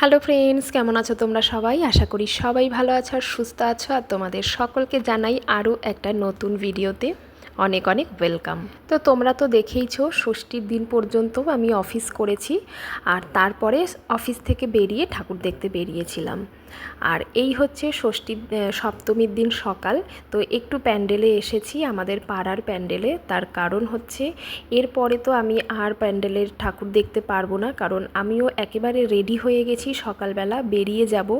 Hello friends কেমন আছো তোমরা সবাই? আশা করি সবাই ভালো আছো আর সুস্থ আছো। আর তোমাদের সকলকে জানাই আরও একটা নতুন ভিডিওতে অনেক অনেক ওয়েলকাম তো তোমরা তো দেখেইছ, ষষ্ঠীর দিন পর্যন্ত আমি অফিস করেছি। আর তারপরে অফিস থেকে বেরিয়ে ঠাকুর দেখতে বেরিয়েছিলাম। আর এই হচ্ছে ষষ্ঠী সপ্তমীর দিন সকাল। তো একটু প্যান্ডেলে এসেছি আমাদের পাড়ার প্যান্ডেলে। তার কারণ হচ্ছে এরপরে তো আমি আর প্যান্ডেলের ঠাকুর দেখতে পারব না। কারণ আমিও একেবারে রেডি হয়ে গেছি সকালবেলা, বেরিয়ে যাব।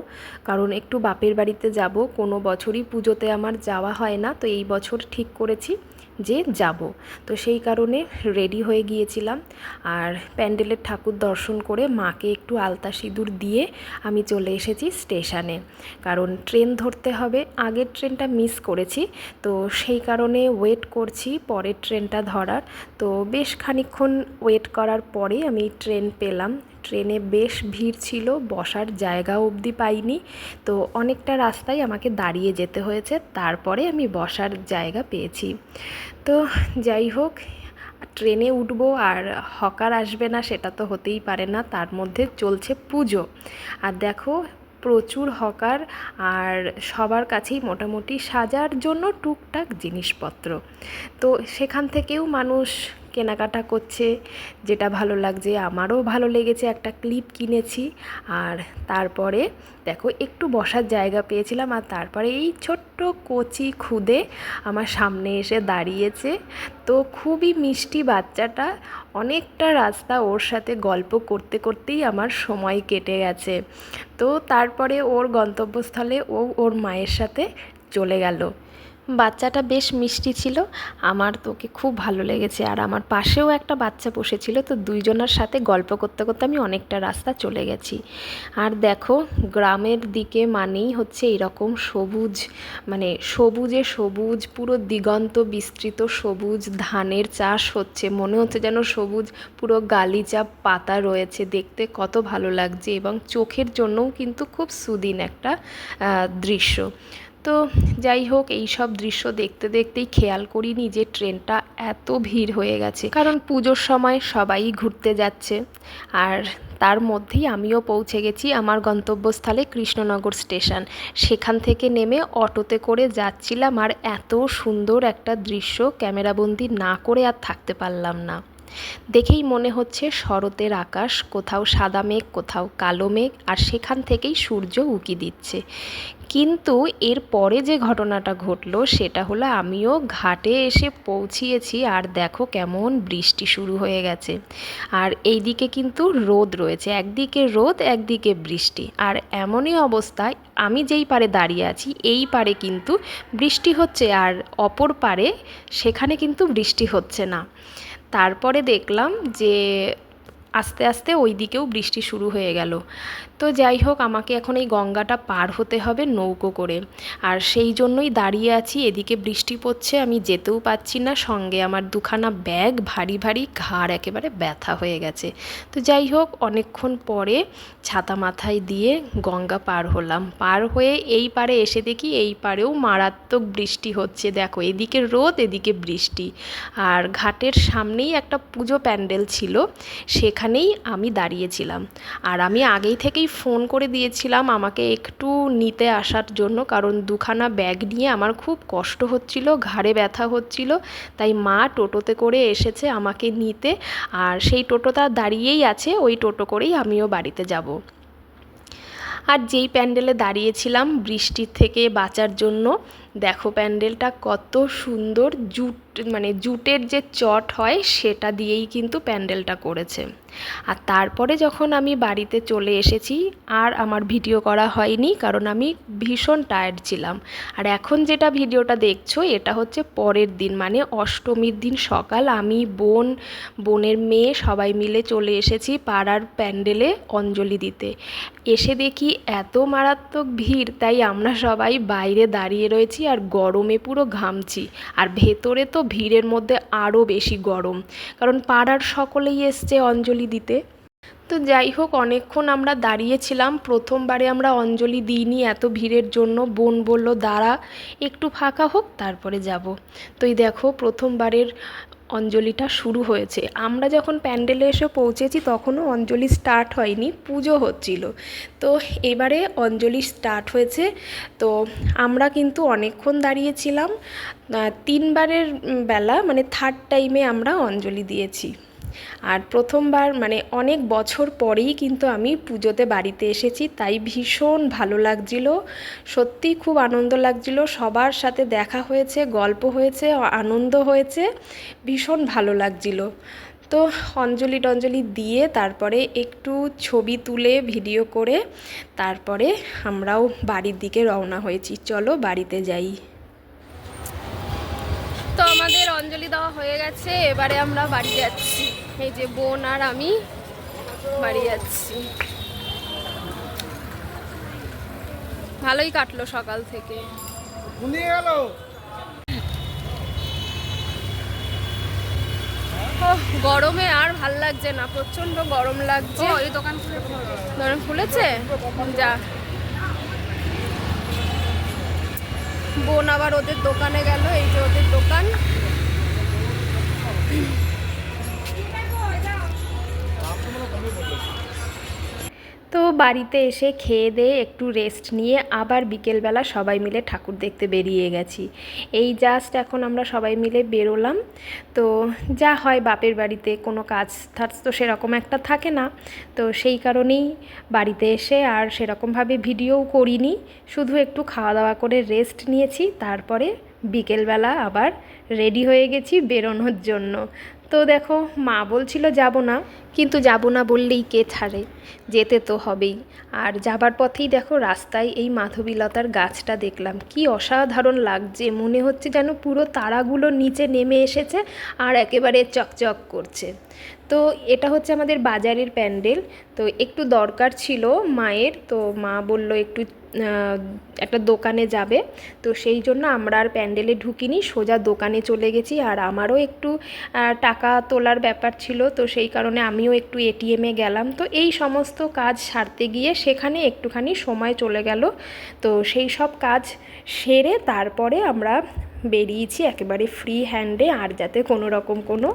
কারণ একটু বাপের বাড়িতে যাব। কোনো বছরই পুজোতে আমার যাওয়া হয় না। তো এই বছর ঠিক করেছি। যে যাব। তো সেই কারণে রেডি হয়ে গিয়েছিলাম। আর প্যান্ডেলের ঠাকুর দর্শন করে মাকে একটু আলতা সিঁদুর দিয়ে আমি চলে এসেছি স্টেশনে কারণ ট্রেন ধরতে হবে। আগের ট্রেনটা মিস করেছি। তো সেই কারণে ওয়েট করছি পরের ট্রেনটা ধরার। তো বেশ খানিকক্ষণ ওয়েট করার পরে আমি ট্রেন পেলাম। ট্রেনে বেশ ভিড় ছিল, বসার জায়গা অবধি পাইনি। তো অনেকটা রাস্তায় আমাকে দাঁড়িয়ে যেতে হয়েছে, তারপরে আমি বসার জায়গা পেয়েছি। তো যাই হোক, ট্রেনে উঠবো আর হকার আসবে না সেটা তো হতেই পারে না, তার মধ্যে চলছে পুজো। আর দেখো, প্রচুর হকার আর সবার কাছেই মোটামুটি সাজার জন্য টুকটাক জিনিসপত্র। তো সেখান থেকেও মানুষ কেনাকাটা করছে, যেটা ভালো লাগছে, আমারও ভালো লেগেছে, একটা ক্লিপ কিনেছি। আর তারপরে দেখো, একটু বসার জায়গা পেয়েছিলাম, আর তারপরে এই ছোট্ট কচি খুদে আমার সামনে এসে দাঁড়িয়েছে। তো খুবই মিষ্টি বাচ্চাটা, অনেকটা রাস্তা ওর সাথে গল্প করতে করতেই আমার সময় কেটে গেছে। তো তারপরে ওর গন্তব্যস্থলে ও ওর মায়ের সাথে চলে গেল। বাচ্চাটা বেশ মিষ্টি ছিল। আমার তোকে খুব ভালো লেগেছে। আর আমার পাশেও একটা বাচ্চা বসেছিল। তো দুইজনের সাথে গল্প করতে করতে আমি অনেকটা রাস্তা চলে গেছি। আর দেখো, গ্রামের দিকে মানেই হচ্ছে এরকম সবুজ মানে সবুজে সবুজ, পুরো দিগন্ত বিস্তৃত সবুজ, ধানের চাষ হচ্ছে। মনে হচ্ছে যেন সবুজ, পুরো গালিচা পাতা রয়েছে। দেখতে কত ভালো লাগছে এবং চোখের জন্যও কিন্তু খুব সুদিন একটা দৃশ্য। তো যাই হোক, এই সব দৃশ্য দেখতে দেখতেই খেয়াল করিনি যে ট্রেনটা এত ভিড় হয়ে গেছে। কারণ পুজোর সময় সবাই ঘুরতে যাচ্ছে। আর তার মধ্যেই আমিও পৌঁছে গেছি আমার গন্তব্যস্থলে কৃষ্ণনগর স্টেশন। সেখান থেকে নেমে অটোতে করে যাচ্ছিলাম আর এত সুন্দর একটা দৃশ্য ক্যামেরাবন্দি না করে আর থাকতে পারলাম না। দেখেই মনে হচ্ছে শরতের আকাশ, কোথাও সাদা মেঘ, কোথাও কালো মেঘ, আর সেখান থেকেই সূর্য উকি দিচ্ছে। কিন্তু এর পরে যে ঘটনাটা ঘটলো, সেটা হলো আমিও ঘাটে এসে পৌঁছিয়েছি আর দেখো কেমন বৃষ্টি শুরু হয়ে গেছে। আর এইদিকে কিন্তু রোদ রয়েছে, একদিকে রোদ, একদিকে বৃষ্টি। আর এমনই অবস্থায় আমি যেই পারে দাঁড়িয়ে আছি, এই পারে কিন্তু বৃষ্টি হচ্ছে আর অপর পারে সেখানে কিন্তু বৃষ্টি হচ্ছে না। তারপরে দেখলাম যে আস্তে আস্তে ওই দিকেও বৃষ্টি শুরু হয়ে গেল। তো যাই হোক, আমাকে এখন এই গঙ্গাটা পার হতে হবে নৌকো করে। আর সেই জন্যই দাঁড়িয়ে আছি, এদিকে বৃষ্টি পড়ছে, আমি যেতেও পাচ্ছি না। সঙ্গে আমার দুখানা ব্যাগ, ভারী ভারী ঘাড়, একেবারে ব্যথা হয়ে গেছে। তো যাই হোক, অনেকক্ষণ পরে ছাতা মাথায় দিয়ে গঙ্গা পার হলাম। পার হয়ে এই পারে এসে দেখি, এই পারেও মারাত্মক বৃষ্টি হচ্ছে। দেখো, এদিকে রোদ, এদিকে বৃষ্টি। আর ঘাটের সামনেই একটা পুজো প্যান্ডেল ছিল। সেখানেই আমি দাঁড়িয়েছিলাম। আর আমি আগেই থেকেই ফোন করে দিয়েছিলাম আমাকে একটু নিতে আসার জন্য, কারণ দুখানা ব্যাগ নিয়ে আমার খুব কষ্ট হচ্ছিল, ঘাড়ে ব্যথা হচ্ছিল, তাই মা টোটোতে করে এসেছে আমাকে নিতে, আর সেই টোটোটা দাঁড়িয়েই আছে, ওই টোটো করেই আমিও বাড়িতে যাব। আর যেই প্যান্ডেলে দাঁড়িয়েছিলাম বৃষ্টির থেকে বাঁচার জন্য দেখো প্যান্ডেলটা কত সুন্দর জুট মানে জুটের যে চট হয় সেটা দিয়েই কিন্তু প্যান্ডেলটা করেছে। আর তারপরে যখন আমি বাড়িতে চলে এসেছি, আর আমার ভিডিও করা হয়নি কারণ আমি ভীষণ টায়ার্ড ছিলাম। আর এখন যেটা ভিডিওটা দেখছ, এটা হচ্ছে পরের দিন মানে অষ্টমীর দিন সকাল আমি, বোন, বোনের মেয়ে সবাই মিলে চলে এসেছি পাড়ার প্যান্ডেলে অঞ্জলি দিতে। এসে দেখি এত মারাত্মক ভিড়, তাই আমরা সবাই বাইরে দাঁড়িয়ে রয়েছি। আর গরমে পুরো ঘামছি। আর ভেতরে তো ভিড়ের মধ্যে আরও বেশি গরম। কারণ পাড়ার সকলেই এসছে অঞ্জলি দিতে। তো যাই হোক, অনেকক্ষণ আমরা দাঁড়িয়েছিলাম। প্রথমবারে আমরা অঞ্জলি দিইনি এত ভিড়ের জন্য। বোন বলল, দাঁড়া, একটু ফাঁকা হোক, তারপরে যাব। তো এই দেখো, প্রথমবারের অঞ্জলিটা শুরু হয়েছে। আমরা যখন প্যান্ডেলে এসে পৌঁছেছি, তখনও অঞ্জলি স্টার্ট হয়নি, পুজো হচ্ছিল। তো এবারে অঞ্জলি স্টার্ট হয়েছে। তো আমরা কিন্তু অনেকক্ষণ দাঁড়িয়েছিলাম। তিনবারের বেলা মানে থার্ড টাইমে আমরা অঞ্জলি দিয়েছি। আর প্রথমবার মানে অনেক বছর পরেই কিন্তু আমি পুজোতে বাড়িতে এসেছি, তাই ভীষণ ভালো লাগছিল। সত্যি খুব আনন্দ লাগছিল, সবার সাথে দেখা হয়েছে, গল্প হয়েছে, আনন্দ হয়েছে, ভীষণ ভালো লাগছিল। তো অঞ্জলি টঞ্জলি দিয়ে তারপরে একটু ছবি তুলে, ভিডিও করে, তারপরে আমরাও বাড়ির দিকে রওনা হয়েছি। চলো বাড়িতে যাই। তো আমাদের অঞ্জলি দেওয়া হয়ে গেছে, এবারে আমরা বাড়ি যাচ্ছি। এই যে বোন আর আমি বাড়ি যাচ্ছি। ভালোই কাটলো সকাল থেকে। ঘুমিয়ে গেল? ওহ, গরমে আর ভালো লাগছে না প্রচণ্ড গরম লাগছে। ওই দোকান খুলে গরম ফুলেছে যা। বোন আবার ওদের দোকানে গেল এই যে ওদের বাড়িতে এসে খেয়ে দিয়ে একটু রেস্ট নিয়ে আবার বিকেলবেলা সবাই মিলে ঠাকুর দেখতে বেরিয়ে গেছি। এই জাস্ট এখন আমরা সবাই মিলে বেরোলাম। তো যা হয় বাপের বাড়িতে, কোনো কাজ তো সেরকম একটা থাকে না। তো সেই কারণেই বাড়িতে এসে আর সেরকমভাবে ভিডিওও করিনি। শুধু একটু খাওয়া দাওয়া করে রেস্ট নিয়েছি, তারপরে বিকেলবেলা আবার রেডি হয়ে গেছি বেরোনোর জন্য। তো দেখো, মা বলছিল, যাব না। কিন্তু যাব না বললেই কে ছাড়ে? যেতে তো হবেই। আর যাবার পথেই দেখো, রাস্তায় এই মাধবীলতার গাছটা দেখলাম। কি অসাধারণ লাগছে, মনে হচ্ছে যেন পুরো তারাগুলো নিচে নেমে এসেছে আর একেবারে চকচক করছে। তো এটা হচ্ছে আমাদের বাজারের প্যান্ডেল। তো একটু দরকার ছিল মায়ের, তো মা বলল একটু একটা দোকানে যাবে। তো সেই জন্য আমরা আর প্যান্ডেলে ঢুকিনি, সোজা দোকানে চলে গেছি। আর আমারও একটু টাকা তোলার ব্যাপার ছিল, তো সেই কারণে আমিও একটু এটিএমে গেলাম। তো এই সমস্ত কাজ সারতে গিয়ে সেখানে একটুখানি সময় চলে গেল। তো সেই সব কাজ সেরে তারপরে আমরা বেরিয়েছি একেবারে ফ্রি হ্যান্ডে আর যাতে কোনো রকম কোনো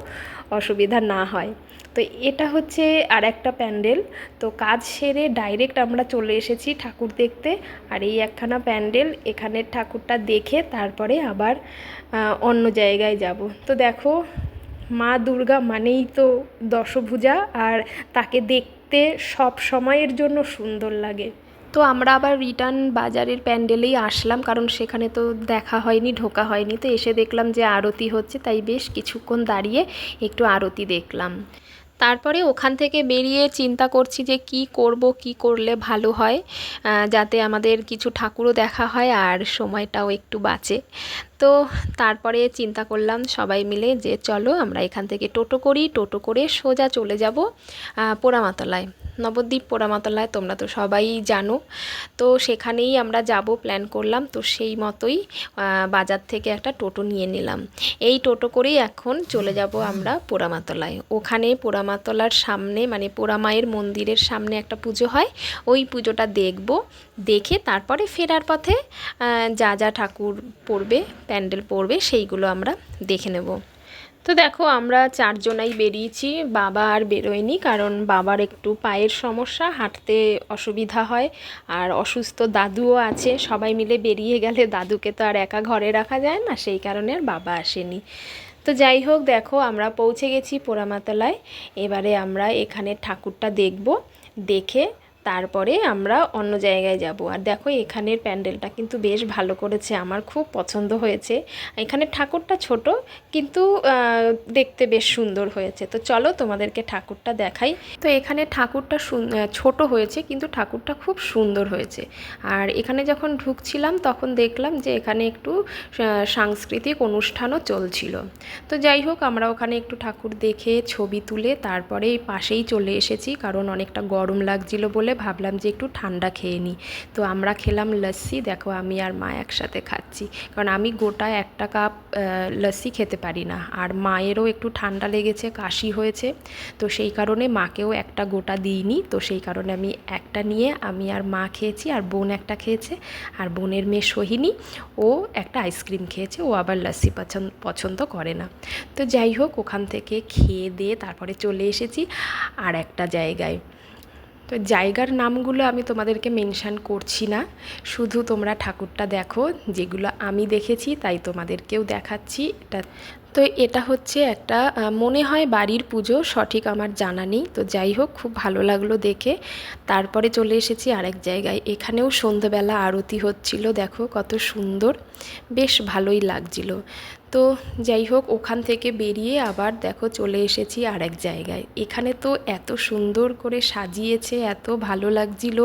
অসুবিধা না হয়। তো এটা হচ্ছে আর একটা প্যান্ডেল। তো কাজ সেরে ডাইরেক্ট আমরা চলে এসেছি ঠাকুর দেখতে। আর এই একখানা প্যান্ডেল, এখানের ঠাকুরটা দেখে তারপরে আবার অন্য জায়গায় যাব। তো দেখো, মা দুর্গা মানেই তো দশভুজা। আর তাকে দেখতে সব সময়ের জন্য সুন্দর লাগে। তো আমরা আবার রিটার্ন বাজারের প্যান্ডেলেই আসলাম, কারণ সেখানে তো দেখা হয়নি, ঢোকা হয়নি। তো এসে দেখলাম যে আরতি হচ্ছে, তাই বেশ কিছুক্ষণ দাঁড়িয়ে একটু আরতি দেখলাম। তারপরে ওখান থেকে বেরিয়ে চিন্তা করছি যে কি করব, কি করলে ভালো হয় যাতে আমাদের কিছু ঠাকুরও দেখা হয় আর সময়টাও একটু বাঁচে। তো তারপরে চিন্তা করলাম সবাই মিলে যে চলো আমরা এখান থেকে টোটো করি, টোটো করে সোজা চলে যাব পোড়ামাতলায়। নবদ্বীপ পোড়ামাতলায়, তোমরা তো সবাই জানো। তো সেখানেই আমরা যাব প্ল্যান করলাম। তো সেই মতোই বাজার থেকে একটা টোটো নিয়ে নিলাম। এই টোটো করেই এখন চলে যাব আমরা পোড়ামাতলায়। ওখানে পোড়ামাতলার সামনে মানে পোড়ামায়ের মন্দিরের সামনে একটা পুজো হয়। ওই পুজোটা দেখব। দেখে তারপরে ফেরার পথে যা যা ঠাকুর পড়বে, প্যান্ডেল পড়বে, সেইগুলো আমরা দেখে নেব। তো দেখো, আমরা চারজনাই বেরিয়েছি, বাবা আর বেরোয়নি কারণ বাবার একটু পায়ের সমস্যা, হাঁটতে অসুবিধা হয় আর অসুস্থ দাদুও আছে, সবাই মিলে বেরিয়ে গেলে দাদুকে তো আর একা ঘরে রাখা যায় না, সেই কারণে আর বাবা আসেনি। তো যাই হোক, দেখো, আমরা পৌঁছে গেছি পোড়ামাতলায়, এবারে আমরা এখানে ঠাকুরটা দেখব, দেখে তারপরে আমরা অন্য জায়গায় যাব। আর দেখো, এখানের প্যান্ডেলটা কিন্তু বেশ ভালো করেছে, আমার খুব পছন্দ হয়েছে। এখানে ঠাকুরটা ছোট, কিন্তু দেখতে বেশ সুন্দর হয়েছে। তো চলো তোমাদেরকে ঠাকুরটা দেখাই। তো এখানে ঠাকুরটা ছোট হয়েছে, কিন্তু ঠাকুরটা খুব সুন্দর হয়েছে। আর এখানে যখন ঢুকছিলাম, তখন দেখলাম যে এখানে একটু সাংস্কৃতিক অনুষ্ঠানও চলছিল। তো যাই হোক, আমরা ওখানে একটু ঠাকুর দেখে ছবি তুলে তারপরে পাশেই চলে এসেছি, কারণ অনেকটা গরম লাগছিল বলে ভাবলাম যে একটু ঠান্ডা খেয়ে নিই। তো আমরা খেলাম লস্যি, দেখো আমি আর মা একসাথে খাচ্ছি। কারণ আমি গোটা একটা কাপ লস্যি খেতে পারি না। আর মায়েরও একটু ঠান্ডা লেগেছে, কাশি হয়েছে। তো সেই কারণে মাকেও একটা গোটা দিইনি। তো সেই কারণে আমি একটা নিয়ে আমি আর মা খেয়েছি, আর বোন একটা খেয়েছে, আর বোনের মেয়ে সোহিনী। ও একটা আইসক্রিম খেয়েছে, ও আবার লস্যি পছন্দ পছন্দ করে না। তো যাই হোক, ওখান থেকে খেয়ে দিয়ে তারপরে চলে এসেছি। আর একটা জায়গায় তো জায়গার নামগুলো আমি তোমাদেরকে মেনশান করছি না। শুধু তোমরা ঠাকুরটা দেখো, যেগুলো আমি দেখেছি তাই তোমাদেরকেও দেখাচ্ছি। এটা তো এটা হচ্ছে একটা মনে হয় বাড়ির পুজো, সঠিক আমার জানা নেই। তো যাই হোক, খুব ভালো লাগল দেখে। তারপরে চলে এসেছি আরেক জায়গায়। এখানেও সন্ধ্যেবেলা আরতি হচ্ছিল, দেখো কত সুন্দর। বেশ ভালোই লাগছিল। তো যাই হোক, ওখান থেকে বেরিয়ে আবার দেখো চলে এসেছি আর এক জায়গায়। এখানে তো এত সুন্দর করে সাজিয়েছে, এত ভালো লাগছিল।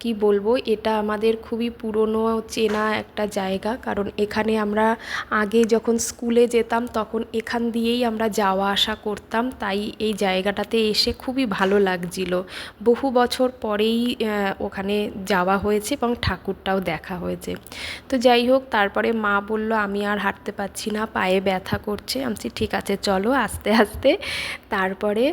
কি বলব, এটা আমাদের খুবই পুরনো, চেনা একটা জায়গা। কারণ এখানে আমরা আগে যখন স্কুলে যেতাম, তখন এখান দিয়েই আমরা যাওয়া আসা করতাম, তাই এই জায়গাটাতে এসে খুবই ভালো লাগছিল। বহু বছর পরেই ওখানে যাওয়া হয়েছে এবং ঠাকুরটাও দেখা হয়েছে। তো যাই হোক, তারপরে মা বলল, আমি আর হাঁটতে পারছি না, পায়ে ব্যথা করছে। আমি ঠিক আছে, চলো আস্তে আস্তে। তারপরে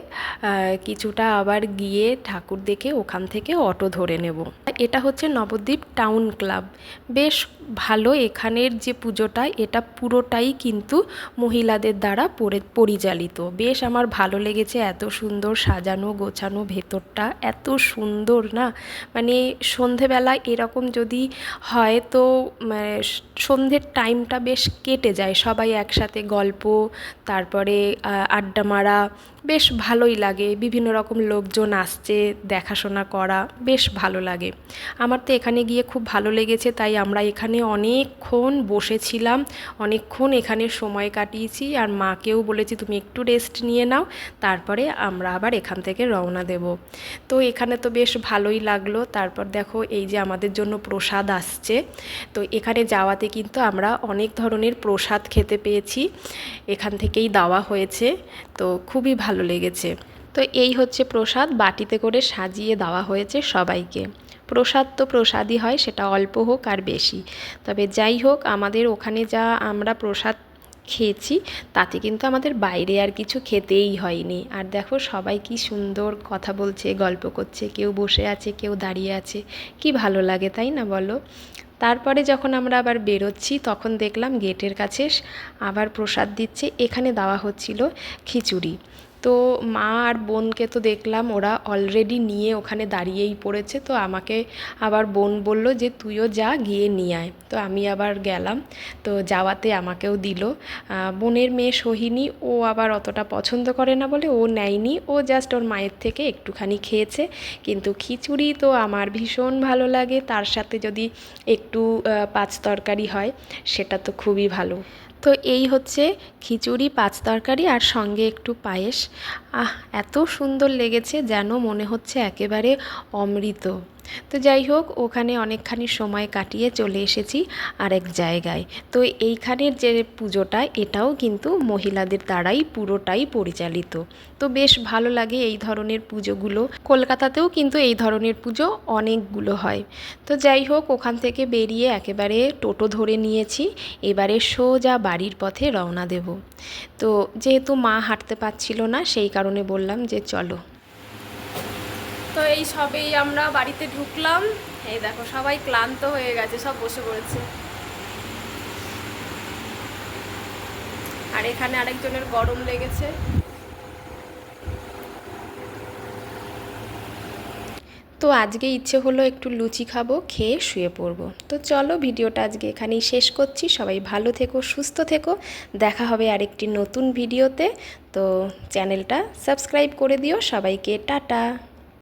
কিছুটা আবার গিয়ে ঠাকুর দেখে ওখান থেকে অটো ধরে নেব। এটা হচ্ছে নবদ্বীপ টাউন ক্লাব। বেশ ভালো এখানের যে পুজোটা, এটা পুরোটাই কিন্তু মহিলাদের দ্বারা পরিচালিত। বেশ আমার ভালো লেগেছে এত সুন্দর সাজানো, গোছানো ভেতরটা। এত সুন্দর না? মানে সন্ধেবেলা এরকম যদি হয় তো সন্ধ্যের টাইমটা বেশ কেটে যায়। সবাই একসাথে গল্প, তারপরে আড্ডা মারা বেশ ভালোই লাগে। বিভিন্ন রকম লোকজন আসছে দেখাশোনা করা, বেশ ভালো লাগে। আমার তো এখানে গিয়ে খুব ভালো লেগেছে, তাই আমরা এখানে অনেকক্ষণ বসেছিলাম, অনেকক্ষণ এখানে সময় কাটিয়েছি, আর মাকেও বলেছি তুমি একটু রেস্ট নিয়ে নাও, তারপরে আমরা আবার এখান থেকে রওনা দেব। তো এখানে তো বেশ ভালোই লাগল, তারপর দেখো এই যে আমাদের জন্য প্রসাদ আসছে। তো এখানে যাওয়াতে কিন্তু আমরা অনেক ধরনের প্রসাদ খেতে পেয়েছি, এখান থেকেই দেওয়া হয়েছে। তো খুবই ভালো লেগেছে। তো এই হচ্ছে প্রসাদ, বাটিতে করে সাজিয়ে দেওয়া হয়েছে সবাইকে। প্রসাদ তো প্রসাদই হয়, সেটা অল্প হোক আর বেশি। তবে যাই হোক, আমাদের ওখানে যা আমরা প্রসাদ খেয়েছি, তাতে কিন্তু আমাদের বাইরে আর কিছু খেতেই হয়নি। আর দেখো, সবাই কি সুন্দর কথা বলছে, গল্প করছে, কেউ বসে আছে, কেউ দাঁড়িয়ে আছে। কি ভালো লাগে, তাই না বলো? তারপরে যখন আমরা আবার বেরোচ্ছি, তখন দেখলাম গেটের কাছে আবার প্রসাদ দিচ্ছে, এখানে দেওয়া হচ্ছিল খিচুড়ি। তো মা আর বোনকে তো দেখলাম, ওরা অলরেডি নিয়ে ওখানে দাঁড়িয়েই পড়েছে। তো আমাকে আবার বোন বলল যে, তুইও যা, গিয়ে নিয়ে আয়। তো আমি আবার গেলাম। তো যাওয়াতে আমাকেও দিল। বোনের মেয়ে সোহিনী, ও আবার অতটা পছন্দ করে না বলে ও নেয়নি। ও জাস্ট ওর মায়ের থেকে একটুখানি খেয়েছে। কিন্তু খিচুড়ি তো আমার ভীষণ ভালো লাগে। তার সাথে যদি একটু পাঁচ তরকারি হয়, সেটা তো খুবই ভালো। তো এই হচ্ছে খিচুড়ি, পাঁচ তরকারি আর সঙ্গে একটু পায়েস। আহ, এত সুন্দর লেগেছে যেন মনে হচ্ছে একেবারে অমৃত। তো যাই হোক, ওখানে অনেকখানি সময় কাটিয়ে চলে এসেছি আরেক জায়গায়। তো এইখানের যে পুজোটা, এটাও কিন্তু মহিলাদের দ্বারাই পুরোটাই পরিচালিত। তো বেশ ভালো লাগে এই ধরনের পুজোগুলো। কলকাতাতেও কিন্তু এই ধরনের পুজো অনেকগুলো হয়। তো যাই হোক, ওখান থেকে বেরিয়ে একেবারে টোটো ধরে নিয়েছি। এবারে সোজা বাড়ির পথে রওনা দেব। তো যেহেতু মা হাঁটতে পারছিল না, সেই কারণে বললাম যে চলো। তো এই সবেই আমরা বাড়িতে ঢুকলাম। এই দেখো, সবাই ক্লান্ত হয়ে গেছে, সব বসে পড়েছে। আর এখানে আরেকজনের গরম লেগেছে। তো আজকে ইচ্ছে হলো একটু লুচি খাব, খেয়ে শুয়ে পড়ব। তো চলো ভিডিওটা আজকে এখানেই শেষ করছি। সবাই ভালো থেকো, সুস্থ থেকো। দেখা হবে আরেকটি নতুন ভিডিওতে। তো চ্যানেলটা সাবস্ক্রাইব করে দিও। সবাইকে টাটা।